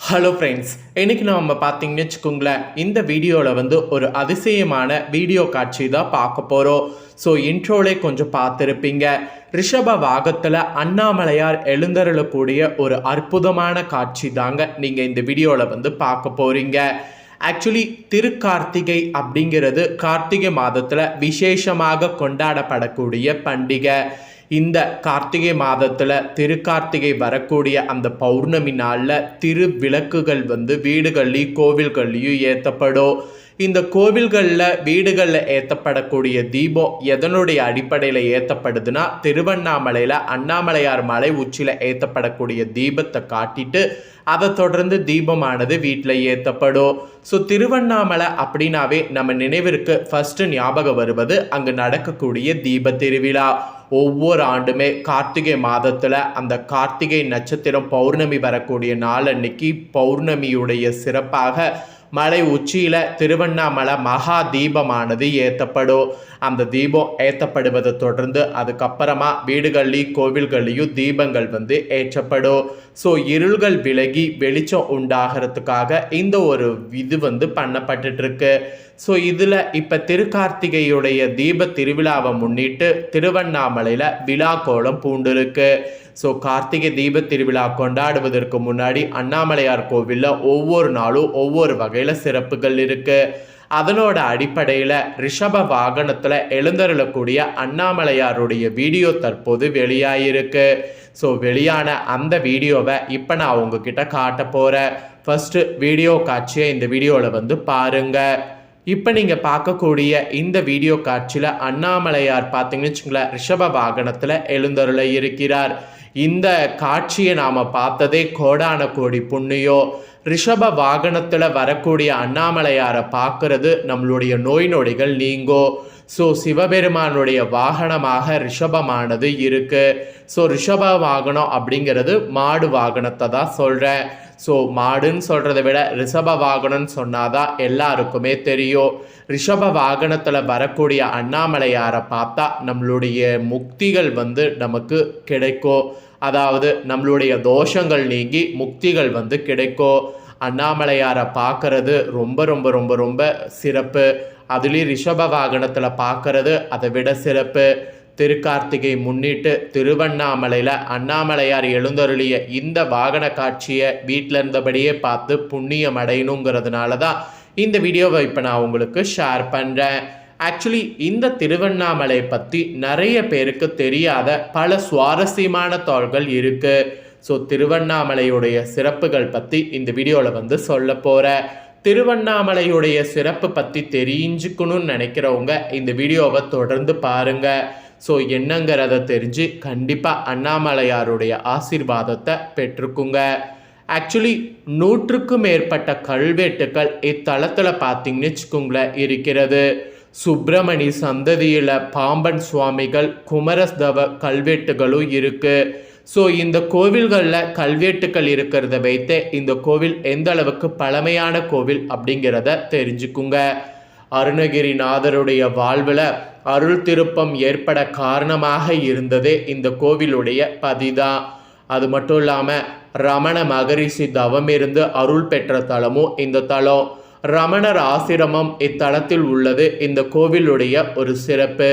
Hello friends இன்றைக்கி நம்ம பார்த்தீங்கன்னு வச்சுக்கோங்களேன் இந்த வீடியோவில் வந்து ஒரு அதிசயமான வீடியோ காட்சி தான் பார்க்க போகிறோம் ஸோ இன்ட்ரோலே கொஞ்சம் பார்த்துருப்பீங்க. ரிஷப வாகத்தில் அண்ணாமலையார் எழுந்தருளக்கூடிய ஒரு அற்புதமான காட்சி தாங்க நீங்கள் இந்த வீடியோவில் வந்து பார்க்க போகிறீங்க ஆக்சுவலி திருக்கார்த்திகை அப்படிங்கிறது கார்த்திகை மாதத்தில் விசேஷமாக கொண்டாடப்படக்கூடிய பண்டிகை. இந்த கார்த்திகை மாதத்தில் திருக்கார்த்திகை வரக்கூடிய அந்த பௌர்ணமி நாளில் திரு விளக்குகள் வந்து வீடுகள்லேயும் கோவில்கள்லேயும் ஏற்றப்படும் இந்த கோவில்களில் வீடுகளில் ஏற்றப்படக்கூடிய தீபம் எதனுடைய அடிப்படையில் ஏற்றப்படுதுன்னா திருவண்ணாமலையில் அண்ணாமலையார் மலை உச்சியில் ஏற்றப்படக்கூடிய தீபத்தை காட்டிட்டு அதை தொடர்ந்து தீபமானது வீட்டில் ஏற்றப்படும் ஸோ திருவண்ணாமலை அப்படின்னாவே நம்ம நினைவிற்கு ஃபர்ஸ்ட் ஞாபகம் வருவது அங்கு நடக்கக்கூடிய தீப திருவிழா. ஒவ்வொரு ஆண்டுமே கார்த்திகை மாதத்தில் அந்த கார்த்திகை நட்சத்திரம் பௌர்ணமி வரக்கூடிய நாள் அன்னைக்கு பௌர்ணமியுடைய சிறப்பாக மலை உச்சியில் திருவண்ணாமலை மகா தீபமானது ஏற்றப்படும் அந்த தீபம் ஏற்றப்படுவதை தொடர்ந்து அதுக்கப்புறமா வீடுகள்லையும் கோவில்கள்லையும் தீபங்கள் வந்து ஏற்றப்படும் ஸோ இருள்கள் விலகி வெளிச்சம் உண்டாகிறதுக்காக இந்த ஒரு இது வந்து பண்ணப்பட்டுட்டு ஸோ இதில் இப்போ திருக்கார்த்திகையுடைய தீப திருவிழாவை முன்னிட்டு திருவண்ணாமலையில் விழா கோலம் பூண்டிருக்கு. ஸோ கார்த்திகை தீப திருவிழா கொண்டாடுவதற்கு முன்னாடி அண்ணாமலையார் கோவிலில் ஒவ்வொரு நாளும் ஒவ்வொரு வகையில் சிறப்புகள் இருக்குது அதனோட அடிப்படையில் ரிஷப வாகனத்தில் எழுந்தருளக்கூடிய அண்ணாமலையாருடைய வீடியோ தற்போது வெளியாகிருக்கு ஸோ வெளியான அந்த வீடியோவை இப்போ நான் உங்ககிட்ட காட்ட போகிறேன் ஃபஸ்ட்டு வீடியோ காட்சியை இந்த வீடியோவில் வந்து பாருங்கள் இப்போ நீங்கள் பார்க்கக்கூடிய இந்த வீடியோ காட்சியில் அண்ணாமலையார் பார்த்தீங்கன்னு வச்சுங்களேன் ரிஷப வாகனத்தில் எழுந்தருள இருக்கிறார். இந்த காட்சியை நாம் பார்த்ததே கோடான கோடி புண்ணியோ ரிஷப வாகனத்தில் வரக்கூடிய அண்ணாமலையாரை பார்க்கறது நம்மளுடைய நோய் நொடிகள் நீங்கோ. ஸோ சிவபெருமானுடைய வாகனமாக ரிஷபமானது இருக்கு. ஸோ ரிஷப வாகனம் அப்படிங்கிறது மாடு வாகனத்தை தான் சொல்கிறேன் ஸோ மாடுன்னு சொல்கிறத விட ரிஷப வாகனம்னு சொன்னாதான் எல்லாருக்குமே தெரியும். ரிஷப வாகனத்தில் வரக்கூடிய அண்ணாமலையாரை பார்த்தா நம்மளுடைய முக்திகள் வந்து நமக்கு கிடைக்கும். அதாவது நம்மளுடைய தோஷங்கள் நீங்கி முக்திகள் வந்து கிடைக்கும். அண்ணாமலையாரை பார்க்கறது ரொம்ப ரொம்ப ரொம்ப ரொம்ப சிறப்பு. அதுலேயும் ரிஷப வாகனத்தில் பார்க்கறது அதை விட சிறப்பு. திருக்கார்த்திகை முன்னிட்டு திருவண்ணாமலையில் அண்ணாமலையார் எழுந்தருளிய இந்த வாகன காட்சியை வீட்டில் இருந்தபடியே பார்த்து புண்ணியம் அடையணுங்கிறதுனால தான் இந்த வீடியோவை இப்போ நான் உங்களுக்கு ஷேர் பண்ணுறேன் ஆக்சுவலி இந்த திருவண்ணாமலை பற்றி நிறைய பேருக்கு தெரியாத பல சுவாரஸ்யமான தாள்கள் இருக்குது ஸோ திருவண்ணாமலையுடைய சிறப்புகள் பற்றி இந்த வீடியோவில் வந்து சொல்ல போகிறேன் திருவண்ணாமலையுடைய சிறப்பு பற்றி தெரிஞ்சுக்கணும்னு நினைக்கிறவங்க இந்த வீடியோவை தொடர்ந்து பாருங்கள் ஸோ என்னங்கிறத தெரிஞ்சு கண்டிப்பாக அண்ணாமலையாருடைய ஆசீர்வாதத்தை பெற்றுக்குங்க. ஆக்சுவலி நூற்றுக்கும் மேற்பட்ட கல்வெட்டுக்கள் இத்தலத்தில் பார்த்தீங்கன்னு வச்சுக்கோங்களேன் இருக்கிறது. சுப்பிரமணி சந்ததியில் பாம்பன் சுவாமிகள் குமரஸ்தவ கல்வெட்டுகளும் இருக்குது ஸோ இந்த கோவில்களில் கல்வெட்டுக்கள் இருக்கிறத வைத்தே இந்த கோவில் எந்த அளவுக்கு பழமையான கோவில் அப்படிங்கிறத தெரிஞ்சுக்குங்க. அருணகிரிநாதருடைய வாழ்வில் அருள் திருப்பம் ஏற்பட காரணமாக இருந்ததே இந்த கோவிலுடைய பதிதான் அது மட்டும் இல்லாமல் ரமண மகரிஷி தவம் இருந்து அருள் பெற்ற தலமும் இந்த தலம். ரமணர் ஆசிரமம் இத்தலத்தில் உள்ளது. இந்த கோவிலுடைய ஒரு சிறப்பு.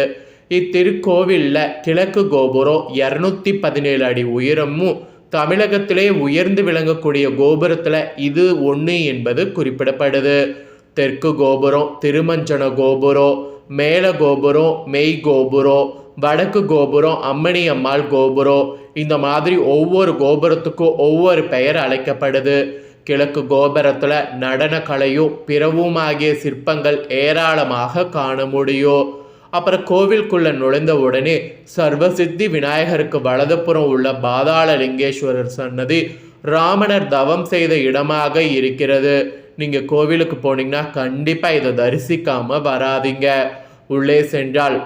இத்திருக்கோவிலில் கிழக்கு கோபுரம் இரநூத்தி பதினேழு அடி உயரமும் தமிழகத்திலே உயர்ந்து விளங்கக்கூடிய கோபுரத்தில் இது ஒன்று என்பது குறிப்பிடப்படுது. தெற்கு கோபுரம் திருமஞ்சன கோபுரம் மேல கோபுரம் மெய் கோபுரம் வடக்கு கோபுரம் அம்மணி அம்மாள் கோபுரம். இந்த மாதிரி ஒவ்வொரு கோபுரத்துக்கும் ஒவ்வொரு பெயர் அழைக்கப்படுது. கிழக்கு கோபுரத்தில் நடன கலையும் பிறவும் ஆகிய சிற்பங்கள் ஏராளமாக காண முடியும். அப்புறம் கோவிலுக்குள்ள நுழைந்த உடனே சர்வசித்தி விநாயகருக்கு வலதுபுறம் உள்ள பாதாள லிங்கேஸ்வரர் சன்னதி ராமணர் தவம் செய்த இடமாக இருக்கிறது. நீங்கள் கோவிலுக்கு போனீங்கன்னா கண்டிப்பாக இதை தரிசிக்காமல் வராதீங்க. உள்ளே சென்றால்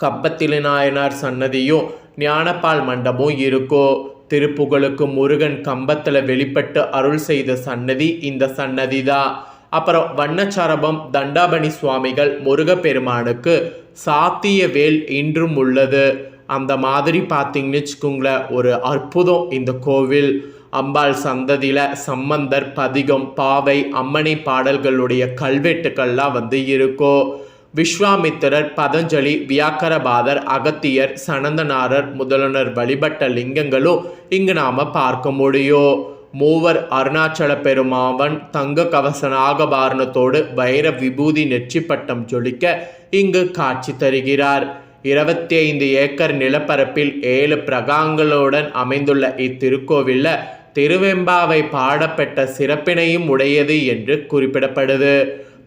கப்பத்திலி நாயனார் சன்னதியும் ஞானப்பால் மண்டபம் இருக்கும் திருப்புகழுக்கு முருகன் கம்பத்தில் வெளிப்பட்டு அருள் செய்த சன்னதி இந்த சன்னதி தான் அப்புறம் வண்ணச்சரபம் தண்டாபணி சுவாமிகள் முருகப்பெருமானுக்கு சாத்திய வேல் இன்றும் உள்ளது. அந்த மாதிரி பார்த்தீங்கன்னு வச்சுக்கோங்களேன் ஒரு அற்புதம் இந்த கோவில். அம்பாள் சந்ததியில் சம்பந்தர் பதிகம் பாவை அம்மனை பாடல்களுடைய கல்வெட்டுக்கள்லாம் வந்து இருக்கும் விஸ்வாமித்திரர் பதஞ்சலி வியாக்கரபாதர் அகத்தியர் சனந்தனாரர் முதலுனர் வழிபட்ட லிங்கங்களும் இங்கு நாம் பார்க்க முடியும். மூவர் அருணாச்சல பெருமாவன் தங்க கவச நாகபாரணத்தோடு வைர விபூதி நெற்றிப்பட்டம் ஜொலிக்க இங்கு காட்சி தருகிறார். இருபத்தி ஐந்து ஏக்கர் நிலப்பரப்பில் ஏழு பிரகாங்களுடன் அமைந்துள்ள இத்திருக்கோவிலில் திருவெம்பாவை பாடப்பட்ட சிறப்பினையும் உடையது என்று குறிப்பிடப்படுது.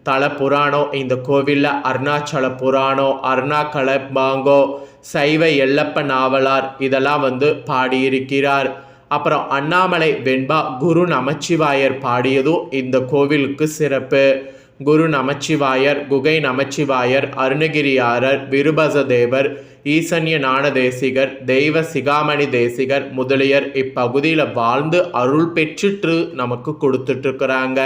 தல புராணம் இந்த கோவிலில் அருணாச்சல புராணம் அருணாக்கல பாங்கோ சைவ எல்லப்ப நாவலார் இதெல்லாம் வந்து பாடியிருக்கிறார். அப்புறம் அண்ணாமலை வெண்பா குரு நமச்சிவாயர் பாடியதும் இந்த கோவிலுக்கு சிறப்பு. குரு நமச்சிவாயர் குகை நமச்சிவாயர் அருணகிரியாரர் விருபசதேவர் ஈசன்ய ஞான தேசிகர் தெய்வ சிகாமணி தேசிகர் முதலியர் இப்பகுதியில் வாழ்ந்து அருள் பெற்றுட்டு நமக்கு கொடுத்துட்ருக்குறாங்க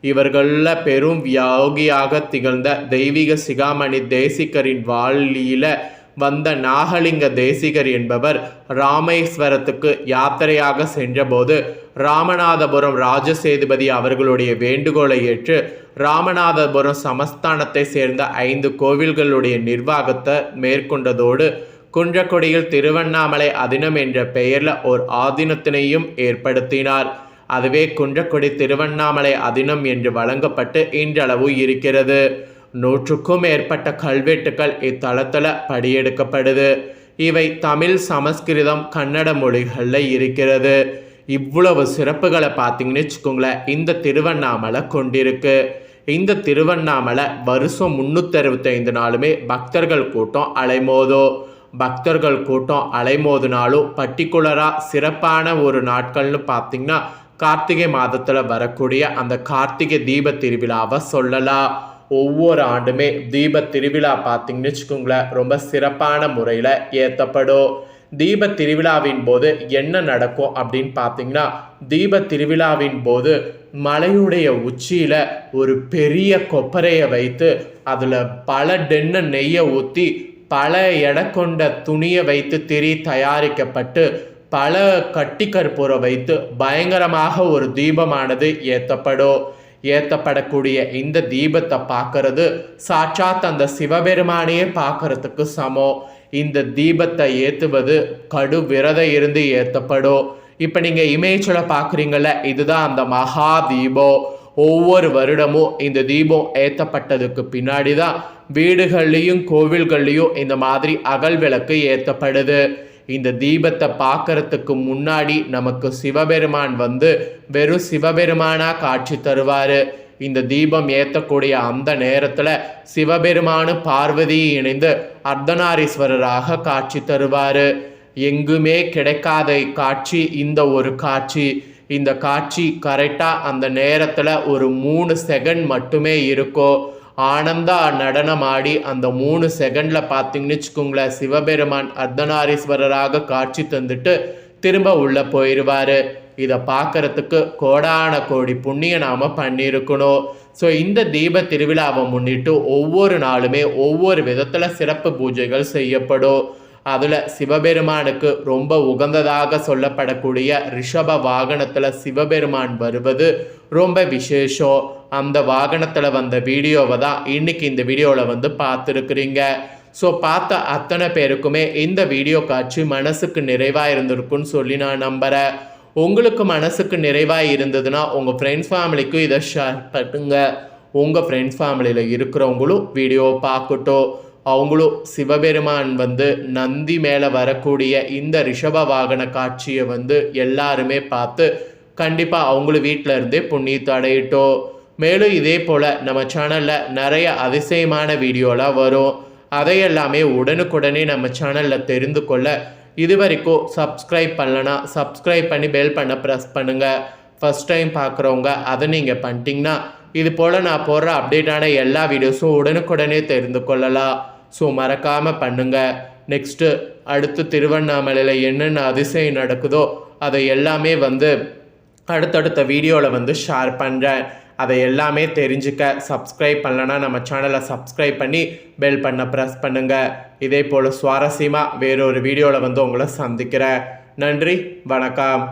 இவர்களில் பெரும் யோகியாக திகழ்ந்த தெய்வீக சிகாமணி தேசிகரின் வாழ்லியில் வந்த நாகலிங்க தேசிகர் என்பவர் ராமேஸ்வரத்துக்கு யாத்திரையாக சென்றபோது ராமநாதபுரம் ராஜசேதுபதி அவர்களுடைய வேண்டுகோளை ஏற்று ராமநாதபுரம் சமஸ்தானத்தை சேர்ந்த ஐந்து கோவில்களுடைய நிர்வாகத்தை மேற்கொண்டதோடு குன்றக்குடியில் திருவண்ணாமலை அதினம் என்ற பெயரில் ஓர் ஆதீனத்தினையும் ஏற்படுத்தினார். அதுவே குன்றக்குடி திருவண்ணாமலை அதினம் என்று வழங்கப்பட்டு இன்றளவு இருக்கிறது. நூற்றுக்கும் மேற்பட்ட கல்வெட்டுக்கள் இத்தலத்தில் படியெடுக்கப்படுது. இவை தமிழ் சமஸ்கிருதம் கன்னட மொழிகளில் இருக்கிறது. இவ்வளவு சிறப்புகளை பார்த்தீங்கன்னு வச்சுக்கோங்களேன் இந்த திருவண்ணாமலை கொண்டிருக்கு. இந்த திருவண்ணாமலை வருஷம் முந்நூற்றறுபத்தைந்து நாளுமே பக்தர்கள் கூட்டம் அலைமோதோ. பக்தர்கள் கூட்டம் அலைமோதுனாலும் பர்டிகுலராக சிறப்பான ஒரு நாட்கள்னு பார்த்திங்கன்னா கார்த்திகை மாதத்தில் வரக்கூடிய அந்த கார்த்திகை தீப திருவிழாவை சொல்லலாம். ஒவ்வொரு ஆண்டுமே தீப திருவிழா பார்த்தீங்கன்னு வச்சுக்கோங்களேன் ரொம்ப சிறப்பான முறையில் ஏற்றப்படும். தீப திருவிழாவின் போது என்ன நடக்கும் அப்படின்னு பார்த்தீங்கன்னா தீப திருவிழாவின் போது மலையுடைய உச்சியில் ஒரு பெரிய கொப்பரையை வைத்து அதில் பல டென்ன நெய்யை ஊற்றி பல எடை கொண்ட துணியை வைத்து திரி தயாரிக்கப்பட்டு பல கட்டி கற்பூரை வைத்து பயங்கரமாக ஒரு தீபமானது ஏற்றப்படும். ஏற்றப்படக்கூடிய இந்த தீபத்தை பார்க்கறது சாட்சாத் அந்த சிவபெருமானையே பார்க்கறதுக்கு சமம். இந்த தீபத்தை ஏற்றுவது கடு விரதம் இருந்து ஏற்றப்படும் இப்போ நீங்கள் இமேஜில் பார்க்குறீங்கள இதுதான் அந்த மகா தீபம். ஒவ்வொரு வருடமும் இந்த தீபம் ஏற்றப்பட்டதுக்கு பின்னாடி தான் வீடுகள்லேயும் கோவில்கள்லேயும் இந்த மாதிரி அகல் விளக்கு ஏற்றப்படுது இந்த தீபத்தை பார்க்கறதுக்கு முன்னாடி நமக்கு சிவபெருமான் வந்து வெறும் சிவபெருமானாக காட்சி தருவார். இந்த தீபம் ஏற்றக்கூடிய அந்த நேரத்தில் சிவபெருமானு பார்வதி இணைந்து அர்த்தநாரீஸ்வரராக காட்சி தருவார். எங்குமே கிடைக்காத காட்சி இந்த ஒரு காட்சி. இந்த காட்சி கரெக்டாக அந்த நேரத்தில் ஒரு மூணு செகண்ட் மட்டுமே இருக்கும் ஆனந்தா நடனம் ஆடி அந்த மூணு செகண்டில் பார்த்தீங்கன்னு வச்சுக்கோங்களேன் சிவபெருமான் அர்த்தநாரீஸ்வரராக காட்சி தந்துட்டு திரும்ப உள்ளே போயிடுவார் இதை பார்க்கறதுக்கு கோடான கோடி புண்ணிய நாம பண்ணியிருக்கணும். ஸோ இந்த தீப திருவிழாவை முன்னிட்டு ஒவ்வொரு நாளுமே ஒவ்வொரு விதத்தில் சிறப்பு பூஜைகள் செய்யப்படும். அதில் சிவபெருமானுக்கு ரொம்ப உகந்ததாக சொல்லப்படக்கூடிய ரிஷப வாகனத்தில் சிவபெருமான் வருவது ரொம்ப விசேஷம். அந்த வாகனத்தில் வந்த வீடியோவை தான் இன்னைக்கு இந்த வீடியோவில் வந்து பார்த்துருக்குறீங்க. ஸோ பார்த்த அத்தனை பேருக்குமே இந்த வீடியோ காட்சி மனசுக்கு நிறைவாக இருந்திருக்குன்னு சொல்லி நான் நம்புகிறேன் உங்களுக்கு மனசுக்கு நிறைவாக இருந்ததுன்னா உங்கள் ஃப்ரெண்ட்ஸ் ஃபேமிலிக்கும் இதை ஷேர் பண்ணுங்க. உங்கள் ஃப்ரெண்ட்ஸ் ஃபேமிலியில் இருக்கிறவங்களும் வீடியோ பார்க்கட்டும். அவங்களும் சிவபெருமான் வந்து நந்தி மேலே வரக்கூடிய இந்த ரிஷப வாகன காட்சியை வந்து எல்லாருமே பார்த்து கண்டிப்பாக அவங்களும் வீட்டில் இருந்தே புண்ணியத்தை அடையிட்டோம். மேலும் இதே போல் நம்ம சேனலில் நிறைய அதிசயமான வீடியோலாம் வரும். அதையெல்லாமே உடனுக்குடனே நம்ம சேனலில் தெரிந்து கொள்ள இது வரைக்கும் சப்ஸ்கிரைப் பண்ணலன்னா சப்ஸ்கிரைப் பண்ணி பெல் பண்ண ப்ரெஸ் பண்ணுங்கள் ஃபஸ்ட் டைம் பார்க்குறவங்க அதை நீங்கள் பண்ணிட்டீங்கன்னா இது போல் நான் போடுற அப்டேட்டான எல்லா வீடியோஸும் உடனுக்குடனே தெரிந்து கொள்ளலாம். ஸோ மறக்காமல் பண்ணுங்கள் நெக்ஸ்ட்டு அடுத்து திருவண்ணாமலையில் என்னென்ன அதிசயம் நடக்குதோ அதை எல்லாமே வந்து அடுத்தடுத்த வீடியோவில் வந்து ஷேர் பண்ணுறேன் அதை எல்லாமே தெரிஞ்சுக்க சப்ஸ்கிரைப் பண்ணலன்னா நம்ம சேனலை சப்ஸ்கிரைப் பண்ணி பெல் பண்ண ப்ரெஸ் பண்ணுங்கள் இதே போல் சுவாரஸ்யமாக வேறொரு வீடியோவில் வந்து உங்களை சந்திக்கிறேன். நன்றி வணக்கம்.